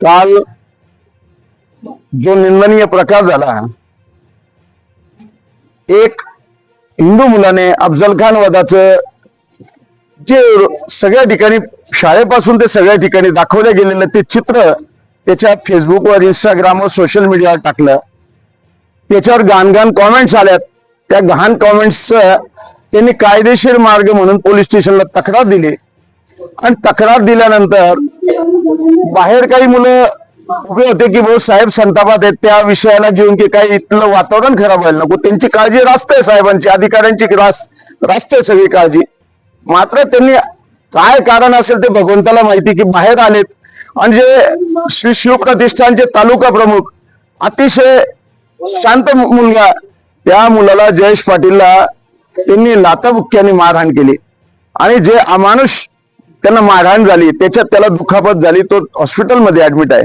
काल जो निंदनीय प्रकार झाला एक हिंदू मुलाने अफजल खान वदाच जे सगळ्या ठिकाणी शाळेपासून ते सगळ्या ठिकाणी दाखवलं गेलेलं ते चित्र त्याच्या फेसबुकवर इंस्टाग्रामवर सोशल मीडियावर टाकलं. त्याच्यावर घाणघाण कॉमेंट्स आल्यात. त्या घाण कॉमेंट्सचं त्यांनी कायदेशीर मार्ग म्हणून पोलीस स्टेशनला तक्रार दिली. आणि तक्रार दिल्यानंतर बाहेर काही मुलं उभे होते की भाऊ साहेब संतापात आहेत त्या विषयाला घेऊन की काही इथलं वातावरण खराब व्हायला नको. त्यांची काळजी रास्त साहेबांची अधिकाऱ्यांची रास रास्त सगळी काळजी. मात्र त्यांनी काय कारण असेल ते भगवंताला माहिती की बाहेर आलेत. आणि जे श्री शिवप्रतिष्ठानचे तालुका प्रमुख अतिशय शांत मुलगा त्या मुलाला जयेश पाटीलला त्यांनी लाताबुक्क्याने मारहाण केली. आणि जे अमानुष त्यांना मारहाण झाली त्याच्यात त्याला दुखापत झाली तो हॉस्पिटलमध्ये ऍडमिट आहे.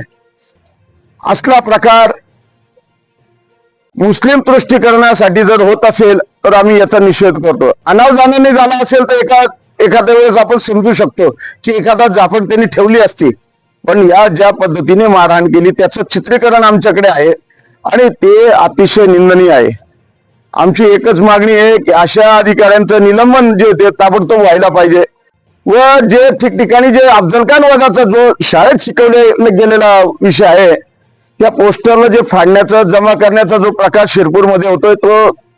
असला प्रकार मुस्लिम तुष्टीकरणासाठी जर होत असेल तर आम्ही याचा निषेध करतो. अनावधानाने झाला असेल तर एका एखाद्या वेळेस आपण समजू शकतो की एखादा जाफर त्यांनी ठेवली असती. पण या ज्या पद्धतीने मारहाण केली त्याचं चित्रीकरण आमच्याकडे आहे आणि ते अतिशय निंदनीय आहे. आमची एकच मागणी आहे की अशा अधिकाऱ्यांचं निलंबन जे होते ताबडतोब व्हायला पाहिजे. व जे ठिकठिकाणी जे अफजल खान वर्गाचा जो शाळेत शिकवले गेलेला विषय आहे त्या पोस्टरला जे फाडण्याचा जमा करण्याचा जो प्रकार शिरपूरमध्ये होतोय तो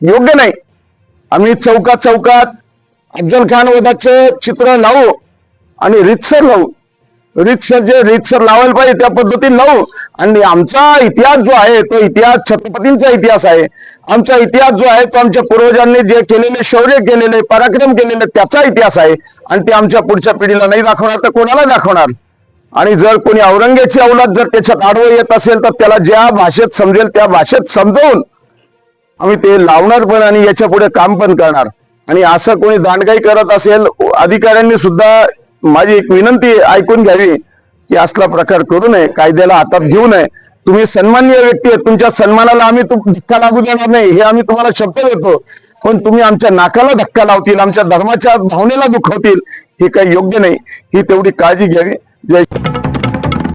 योग्य नाही. आम्ही चौकात चौकात अफजल खान वधाचं चित्र लावू आणि रितसर लावू. रितसर जे रितसर लावायला पाहिजे त्या पद्धतीने लावू. आणि आमचा इतिहास जो आहे तो इतिहास छत्रपतींचा इतिहास आहे. आमचा इतिहास जो आहे तो आमच्या पूर्वजांनी जे केलेले शौर्य केलेले पराक्रम केलेले त्याचा इतिहास आहे. आणि ते आमच्या पुढच्या पिढीला नाही दाखवणार तर कोणाला दाखवणार? आणि जर कोणी औरंगेची अवलाद जर त्याच्यात आडवं येत असेल तर त्याला ज्या भाषेत समजेल त्या भाषेत समजावून आम्ही ते लावणार पण आणि याच्यापुढे काम पण करणार. आणि असं कोणी दांडगाई करत असेल अधिकाऱ्यांनी सुद्धा माझी एक विनंती ऐकून घ्यावी की असला प्रकार करू नये कायद्याला हातात घेऊ नये. तुम्ही सन्माननीय व्यक्ती आहे तुमच्या सन्मानाला आम्ही तुम- धक्का लागू देणार नाही हे आम्ही तुम्हाला शब्द देतो. पण तुम्ही आमच्या नाकाला धक्का लावतील आमच्या धर्माच्या भावनेला दुखवतील हे काही योग्य नाही. ही तेवढी काळजी घ्यावी. जय